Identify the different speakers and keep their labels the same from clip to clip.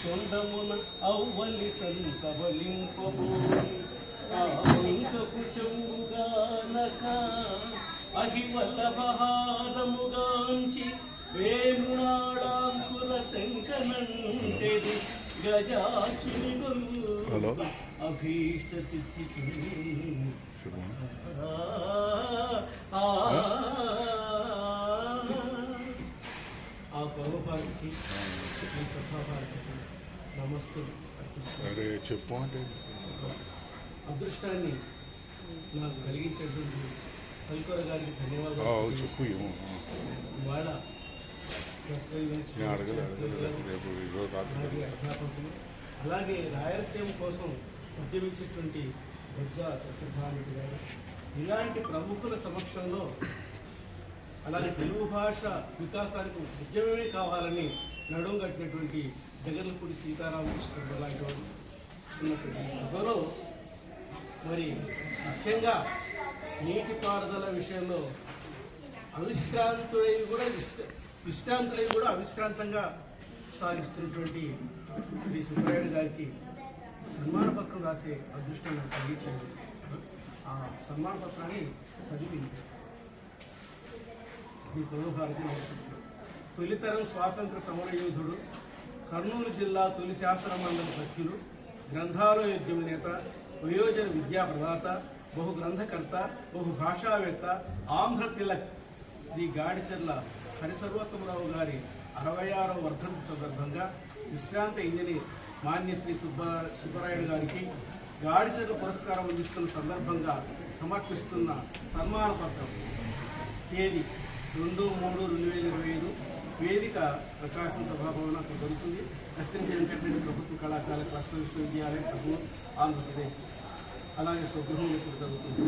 Speaker 1: తొండమున అవ్వలి చంకవలింపబోయి ఆ వంకపు చెంగుగానక అహివల్లభహారముగాంచి వేమునాళాంకుల శంకనంటెడి గజాసుని
Speaker 2: హలో.
Speaker 1: అభీష్ట సిద్ధికి ఆ. ఆ గౌరవానికి ఈ సభాభారతికి
Speaker 2: చెప్పు అంటే.
Speaker 1: అదృష్టాన్ని నాకు కలిగించేటువంటి పల్కొర గారికి ధన్యవాదాలు. ఇవాళ అధ్యాపకులు అలాగే రాయలసీమ కోసం ఉద్యమించేటువంటి బొజ్జా ప్రసిద్ధానికి గారు ఇలాంటి ప్రముఖుల సమక్షంలో అలాగే తెలుగు భాష వికాసానికి ఉద్యమమే కావాలని నడుం కట్టినటువంటి జగన్పూడి సీతారామకృష్ణ లాంటి వారు ఉన్నటువంటి ఈ సభలో మరి ముఖ్యంగా నీటిపారుదల విషయంలో అవిశ్రాంతులై కూడా విశ్రాంతులై కూడా అవిశ్రాంతంగా సాగిస్తున్నటువంటి శ్రీ సుబ్బరాయుడు గారికి సన్మాన పత్రం రాసే అదృష్టం నాకు కలిగించింది. ఆ సన్మాన పత్రాన్ని చదివి వినిపిస్తాను. శ్రీ భారతి నమస్కారం తొలితరం స్వాతంత్ర సమర యోధుడు కర్నూలు జిల్లా తొలి శాసన మండలి సభ్యులు గ్రంథాలయ ఉద్యమ నేత వయోజన విద్యా ప్రదాత బహు గ్రంథకర్త బహు భాషావేత్త ఆంధ్ర తిలక్ శ్రీ గాడిచెర్ల హరిసర్వోత్తమరావు గారి అరవై ఆరో వర్ధంతి సందర్భంగా విశ్రాంత ఇంజనీర్ మాన్య శ్రీ సుబ్బ సుబ్బరాయుడు గారికి గాడిచెర్ల పురస్కారం అందిస్తున్న సందర్భంగా సమర్పిస్తున్న సన్మాన పత్రం తేదీ రెండు మూడు రెండు వేల ఇరవై ఐదు వేదిక ప్రకాశం సభాభవన అక్కడ జరుగుతుంది. ఎస్ఎన్ వెంకటరెడ్డి ప్రభుత్వ కళాశాల క్లస్టర్ విశ్వవిద్యాలయం కర్నూలు ఆంధ్రప్రదేశ్. అలాగే స్వగృహం ఇప్పుడు జరుగుతుంది.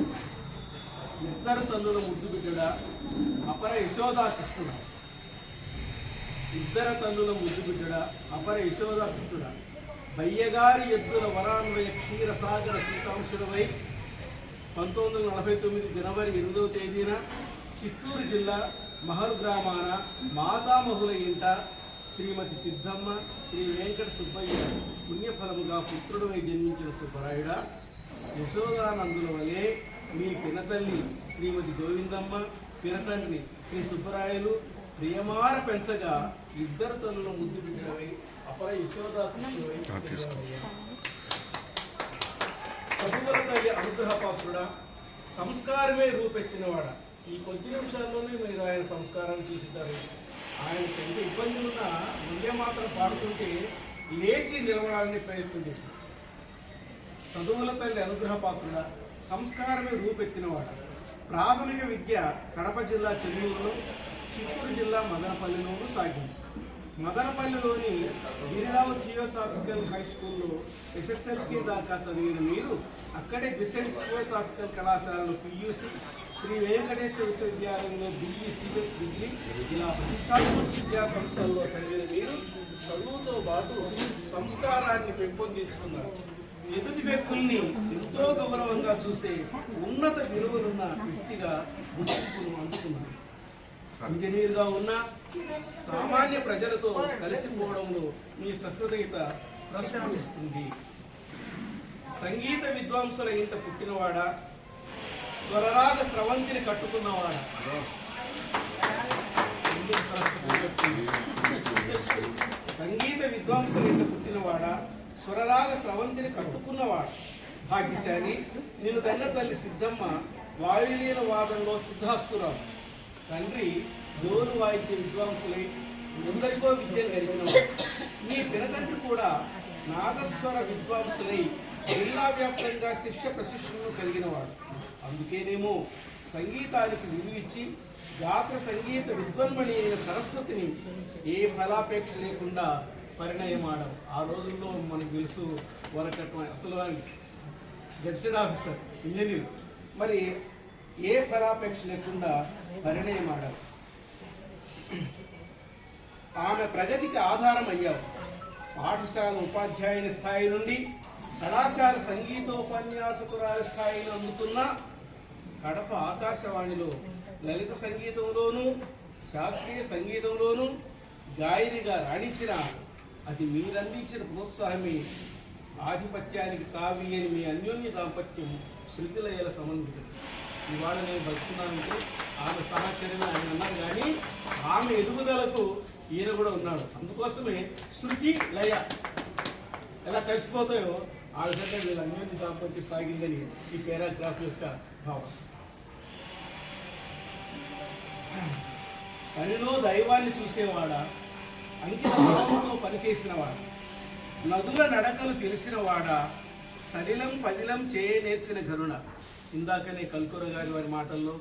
Speaker 1: ఇద్దరు తల్లుల ముద్దు బిడ్డ అపర యశోదా కృష్ణుడ. ఇద్దరు తల్లుల ముద్దు బిడ్డ అపర యశోదా కృష్ణుడ. బయ్యగారి ఎద్దుల వరాన్వయ క్షీరసాగర సీతాంశుడవై పంతొమ్మిది వందల నలభై తొమ్మిది జనవరి ఎనిమిదవ తేదీన చిత్తూరు జిల్లా మహల్ గ్రామాన మాతామహుల ఇంట శ్రీమతి సిద్ధమ్మ శ్రీ వెంకట సుబ్బయ్య పుణ్యఫలముగా పుత్రుడమై జన్మించిన సుబ్బరాయుడ యశోదానందుల వలె మీ పినతల్లి శ్రీమతి గోవిందమ్మ పినతండ్రి శ్రీ సుబ్బరాయలు ప్రియమార పెంచగా ఇద్దరు తల్లుల ముద్దు బిడ్డలవై అపర యశోదా
Speaker 2: ఆ, తీసుకో.
Speaker 1: చదువుల తల్లి అనుగ్రహ పాత్రుడా సంస్కారమే రూపెత్తినవాడా ఈ కొద్ది నిమిషాల్లోనే మీరు ఆయన సంస్కారాలు చూసింటారు ఆయనకి ఎంత ఇబ్బంది ఉన్నా ముందే మాత్రం పాడుతుంటే లేచి నిలవడానికి ప్రయత్నం చేసింది చదువుల తల్లి అనుగ్రహ పాత్రుడా సంస్కారమే రూపెత్తినవాడ. ప్రాథమిక విద్య కడప జిల్లా చెన్నూరులో చిత్తూరు జిల్లా మదనపల్లిలోనూ సాగింది. మదనపల్లిలోని గిరిరావు థియోసాఫికల్ హై స్కూల్లో ఎస్ఎస్ఎల్సి దాకా చదివిన మీరు అక్కడే బిసెంట్ థియోసాఫికల్ కళాశాలలో పియూసి శ్రీ వెంకటేశ్వర విశ్వవిద్యాలయంలో బిఈసి డిగ్రీ ఇలా ప్రతిష్టాత్మక విద్యా సంస్థల్లో చదివిన మీరు చదువుతో పాటు సంస్కారాన్ని పెంపొందించుకున్నారు. ఎదుటి వ్యక్తుల్ని ఎంతో గౌరవంగా చూసే ఉన్నత విలువలున్న వ్యక్తిగా గుర్తింపును అందుకున్నారు. ఇంజనీర్గా ఉన్న సామాన్య ప్రజలతో కలిసిపోవడంలో మీ సహృదయత ప్రస్ఫుటిస్తుంది సంగీత విద్వాంసుల ఇంట పుట్టినవాడా? స్వరరాగ స్రవంతిని కట్టుకున్నవాడ. సంగీత విద్వాంసులు ఇంట పుట్టినవాడా స్వరరాగ స్రవంతిని కట్టుకున్నవాడు. భాగ్యశాలి నేను కన్న తల్లి సిద్ధమ్మ వాయులీన వాదంలో సిద్ధాస్తురావు తండ్రి డోలు వాయిద్య విద్వాంసులై ఎందరికో విద్యను గడిపినవాడు నీ పినతండ్రి కూడా నాదస్వర విద్వాంసులై జిల్లా వ్యాప్తంగా శిష్య ప్రశిక్షణను కలిగినవాడు. అందుకేనేమో సంగీతానికి విలువిచ్చి గాత్ర సంగీత విద్వన్మణి అయిన సరస్వతిని ఏ ఫలాపేక్ష లేకుండా పరిణయమాడం ఆ రోజుల్లో మనకు తెలుసు వరకట్నం అసలు గెజిటెడ్ ఆఫీసర్ ఇంజనీర్. మరి ఏ ఫలాపేక్ష లేకుండా పరిణయమాడారు. ఆమె ప్రగతికి ఆధారం అయ్యావు పాఠశాల ఉపాధ్యాయుని స్థాయి నుండి కళాశాల సంగీతోపన్యాసకురాలి స్థాయిని అందుకున్న కడప ఆకాశవాణిలో లలిత సంగీతంలోనూ శాస్త్రీయ సంగీతంలోనూ గాయనిగా రాణించిన అది మీరందించిన ప్రోత్సాహమే. ఆధిపత్యానికి కావి అని మీ అన్యోన్య దాంపత్యం శృతిలయల సమన్వితం. ఇవాళ నేను బతుకున్నానంటే ఆమె సహచరణ ఆయన అన్నారు కానీ ఆమె ఎదుగుదలకు ఈయన కూడా ఉన్నాడు. అందుకోసమే శృతి లయ ఎలా కలిసిపోతాయో? ఆ విధంగా వీళ్ళ అన్యోన్య దాంపత్యం సాగిందని ఈ పారాగ్రాఫ్ యొక్క భావం. పనిలో దైవాన్ని చూసేవాడా అంకిత భావంతో పనిచేసినవాడా నదుల నడకలు తెలిసినవాడా సలిలం పదిలం చేయనేర్చిన గరుణ ఇందాకనే కల్కూర గారి వారి మాటల్లో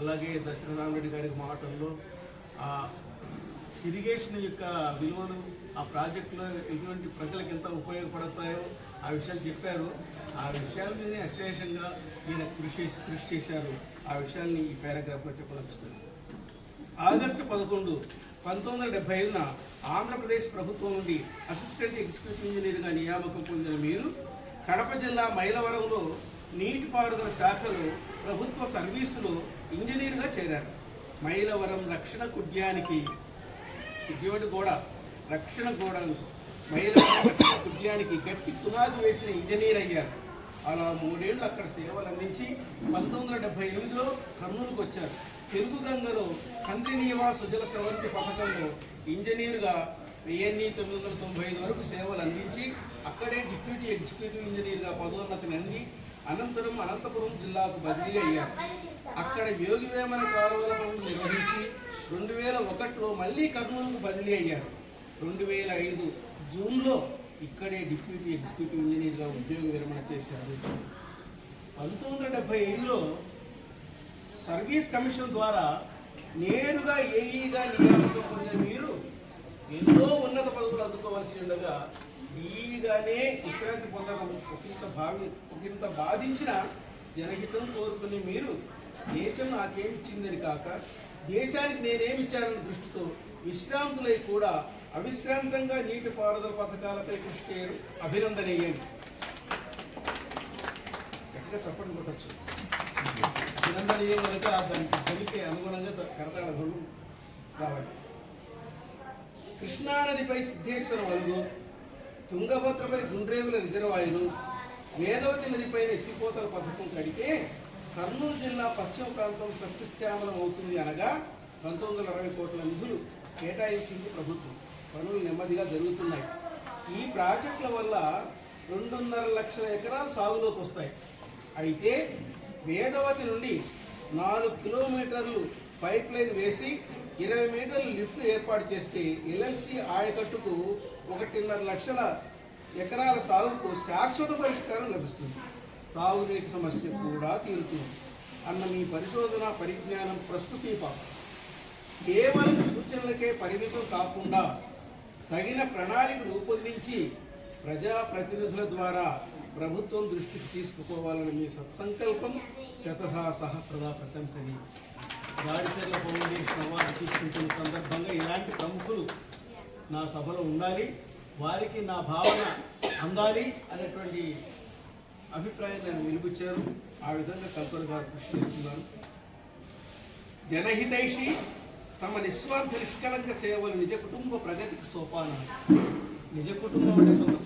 Speaker 1: అలాగే దశరథరామరెడ్డి గారి మాటల్లో ఇరిగేషన్ యొక్క విలువలు ఆ ప్రాజెక్టులో ఎటువంటి ప్రజలకు ఎంత ఉపయోగపడతాయో ఆ విషయాలు చెప్పారు. ఆ విషయాల మీదనే అశేషంగా ఈయన కృషి చేసి కృషి చేశారు. ఆ విషయాల్ని ఈ పారాగ్రాఫ్లో చెప్పదలుచుకున్నాను. ఆగస్టు పదకొండు పంతొమ్మిది వందల డెబ్బై ఐదున ఆంధ్రప్రదేశ్ ప్రభుత్వం నుండి అసిస్టెంట్ ఎగ్జిక్యూటివ్ ఇంజనీర్గా నియామకం పొందిన మీరు కడప జిల్లా మైలవరంలో నీటిపారుదల శాఖలో ప్రభుత్వ సర్వీసులో ఇంజనీర్గా చేరారు. మైలవరం రక్షణ కుడ్యానికి ఇటువంటి కూడా రక్షణ గోడలు. మహిళ రక్షణ గట్టి పునాది వేసిన ఇంజనీర్ అయ్యారు. అలా మూడేళ్ళు అక్కడ సేవలు అందించి పంతొమ్మిది వందల డెబ్బై ఎనిమిదిలో కర్నూలుకు వచ్చారు. తెలుగు గంగలో కంద్రి నీవా సుజల స్రవంతి పథకంలో ఇంజనీర్గా వెయ్యి తొమ్మిది వందల తొంభై ఐదు వరకు సేవలు అందించి అక్కడే డిప్యూటీ ఎగ్జిక్యూటివ్ ఇంజనీర్గా పదోన్నతిని అంది. అనంతరం అనంతపురం జిల్లాకు బదిలీ అయ్యారు. అక్కడ యోగి వేమన కాలువల పనులు నిర్వహించి రెండు వేల ఒకటిలో మళ్ళీ కర్నూలుకు బదిలీ అయ్యారు. రెండు వేల ఐదు జూన్లో ఇక్కడే డిప్యూటీ ఎగ్జిక్యూటివ్ ఇంజనీర్గా ఉద్యోగ విరమణ చేశారు. పంతొమ్మిది వందల డెబ్బై ఐదులో సర్వీస్ కమిషన్ ద్వారా నేరుగా ఏఈగా నియామకం పొందిన మీరు ఎన్నో ఉన్నత పదవులు అందుకోవాల్సి ఉండగా ఈగానే విశ్రాంతి పొందడం ఒకంత భావి ఒకంత బాధించిన జనహితం కోరుకునే మీరు దేశం నాకేమి ఇచ్చిందని కాక దేశానికి నేనేమి ఇచ్చానన్న దృష్టితో విశ్రాంతులై కూడా అవిశ్రాంతంగా నీటిపారుదల పథకాలపై కృషి చేయడం అభినందనీయం. గట్టిగా చెప్పండి కొట్టచ్చు అభినందనీయం కనుక దానికి కలిపే అనుగుణంగా త- రావాలి. కృష్ణానదిపై సిద్ధేశ్వర వలుగు తుంగభద్రపై గుండ్రేవుల రిజర్వాయరు వేదవతి నదిపైన ఎత్తిపోతల పథకం కడితే కర్నూలు జిల్లా పశ్చిమ ప్రాంతం సస్యశ్యామలం అవుతుంది అనగా పంతొమ్మిది వందల అరవై కోట్ల నిధులు కేటాయించింది ప్రభుత్వం. పనులు నెమ్మదిగా జరుగుతున్నాయి. ఈ ప్రాజెక్టుల వల్ల రెండున్నర లక్షల ఎకరాలు సాగులోకి వస్తాయి. అయితే వేదవతి నుండి నాలుగు కిలోమీటర్లు పైప్ లైన్ వేసి ఇరవై మీటర్ల లిఫ్ట్ ఏర్పాటు చేస్తే ఎల్ఎల్సి ఆయకట్టుకు ఒకటిన్నర లక్షల ఎకరాల సాగుకు శాశ్వత పరిష్కారం లభిస్తుంది. తాగునీటి సమస్య కూడా తీరుతుంది. అన్న మీ పరిశోధన పరిజ్ఞానం ప్రస్తుతీప. కేవలం సూచనలకే పరిమితం కాకుండా తగిన ప్రణాళిక రూపొందించి ప్రజాప్రతినిధుల ద్వారా ప్రభుత్వం దృష్టికి తీసుకుపోవాలని మీ సత్సంకల్పం శతధా సహస్రదా ప్రశంసని. గాడిచర్ల ఫౌండేషన్ అవార్డు తీసుకుంటున్న సందర్భంగా ఇలాంటి ప్రముఖులు నా సభలో ఉండాలి. వారికి నా భావన అందాలి అనేటువంటి అభిప్రాయం నేను వెలుగుచ్చారు ఆ విధంగా కల్పన గారు కృషి చేస్తున్నారు. జనహితైషి తమ నిస్వార్థ నిష్కలంక సేవలు నిజ కుటుంబ ప్రగతికి సోపానాలు. నిజ కుటుంబం అంటే సొంత